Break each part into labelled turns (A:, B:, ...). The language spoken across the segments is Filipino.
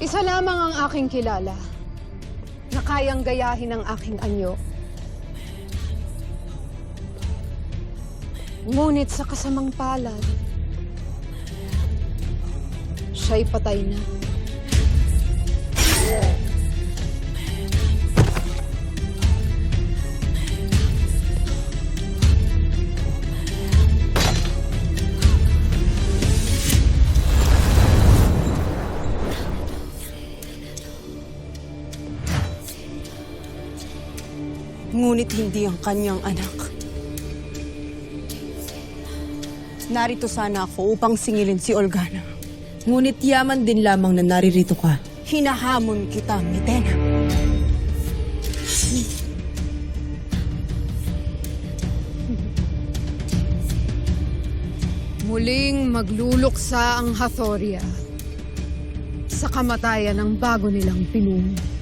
A: Isa lamang ang aking kilala na kayang gayahin ang aking anyo. Ngunit sa kasamang palad, siya'y patay na.
B: Ngunit hindi ang kanyang anak. Narito sana ako upang singilin si Olgana.
C: Ngunit yaman din lamang na naririto ka.
B: Hinahamon kita, Mitena.
A: Muling magluluksa ang Hathoria sa kamatayan ng bago nilang pinuno.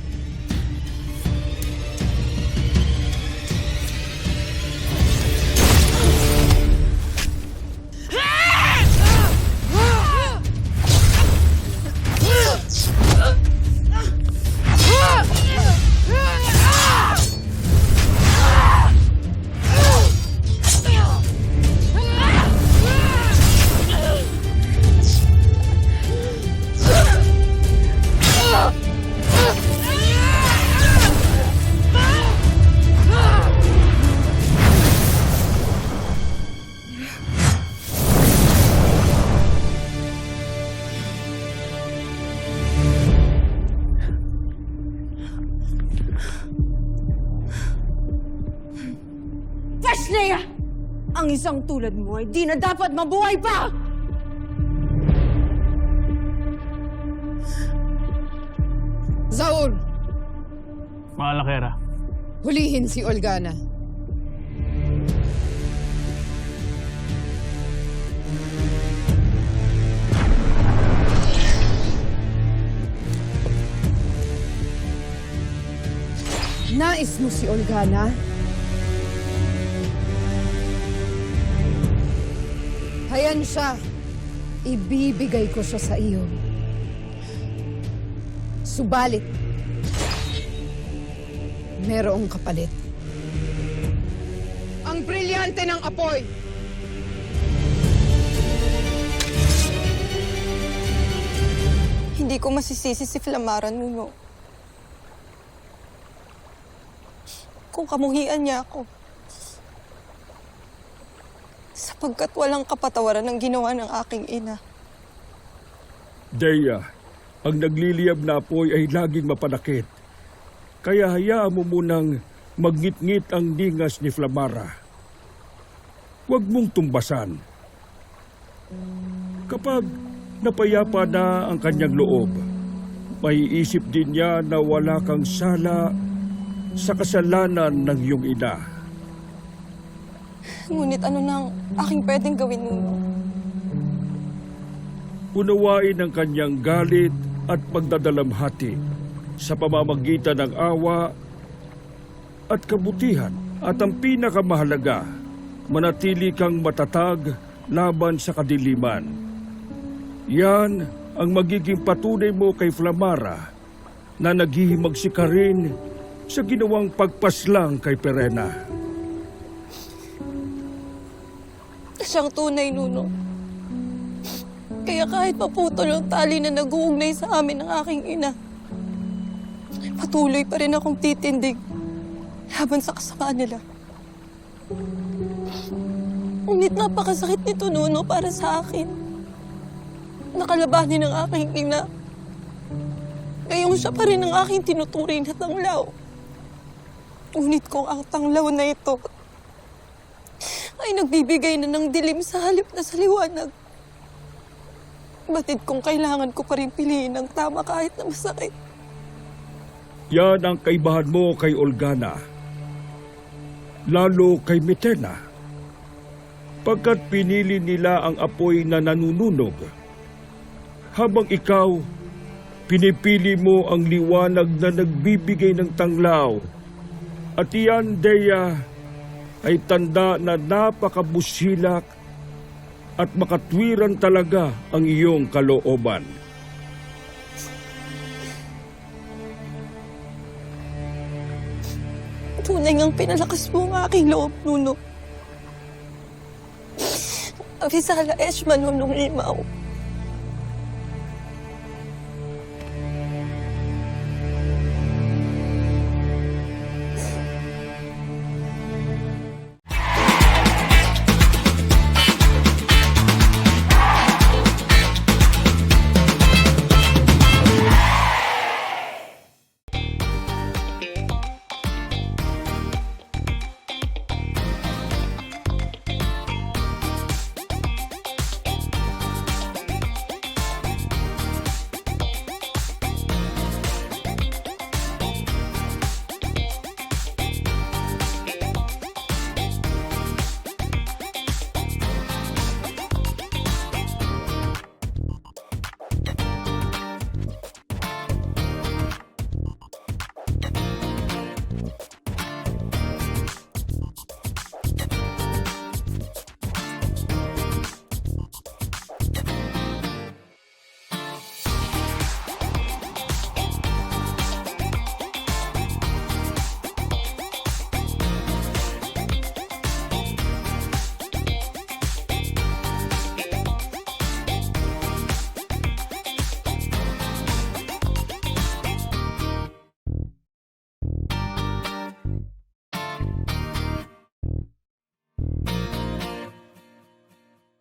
B: Vashnea! Ang isang tulad mo ay di na dapat mabuhay pa!
A: Zaul,
D: Maalakera.
A: hulihin si Olgana. Nais mo si Olgana? Hayan siya. Ibibigay ko siya sa iyo. Subalit, merong kapalit. Ang brilyante ng apoy.
E: Hindi ko masisisi si Flamara Nuno. Kung kamuhian niya ako. Sapagkat walang kapatawaran ng ginawa ng aking ina.
F: Deya, ang nagliliyab na apoy ay laging mapanakit. Kaya hayaan mo munang magngit-ngit ang ningas ni Flamara. Huwag mong tumbasan. Kapag napayapa na ang kanyang loob, maiisip din niya na wala kang sala sa kasalanan ng iyong ina.
E: Ngunit ano nang aking pwedeng gawin, Nuno?
F: unawain ang kanyang galit at pagdadalamhati sa pamamagitan ng awa at kabutihan at ang pinakamahalaga, manatili kang matatag laban sa kadiliman. Yan ang magiging patunay mo kay Flamara na naghihimagsi rin sa ginawang pagpaslang kay Perena.
E: Siyang tunay, Nuno. Kaya kahit maputol ang tali na nag-uugnay sa amin ng aking ina, patuloy pa rin akong titindig laban sa kasamaan nila. Ngunit napakasakit nito, Nuno, para sa akin. Nakalabanin ang aking ina. Ngayong siya pa rin ang aking tinuturing na tanglaw. Ngunit kung ang tanglaw na ito ay nagbibigay na ng dilim sa halip na sa liwanag. Batid kung kailangan ko pa rin piliin ang tama kahit na masakit.
F: Yan ang kaibahan mo kay Olgana. Lalo kay Mitena. Pagkat pinili nila ang apoy na nanununog. Habang ikaw, pinipili mo ang liwanag na nagbibigay ng tanglaw. At iyan, Deya, ay tanda na napakabusilak at makatwiran talaga ang iyong kalooban.
E: Tunay ngang pinalakas mo ang aking loob, Nuno. Avisala Eshman, Nunong Limaw.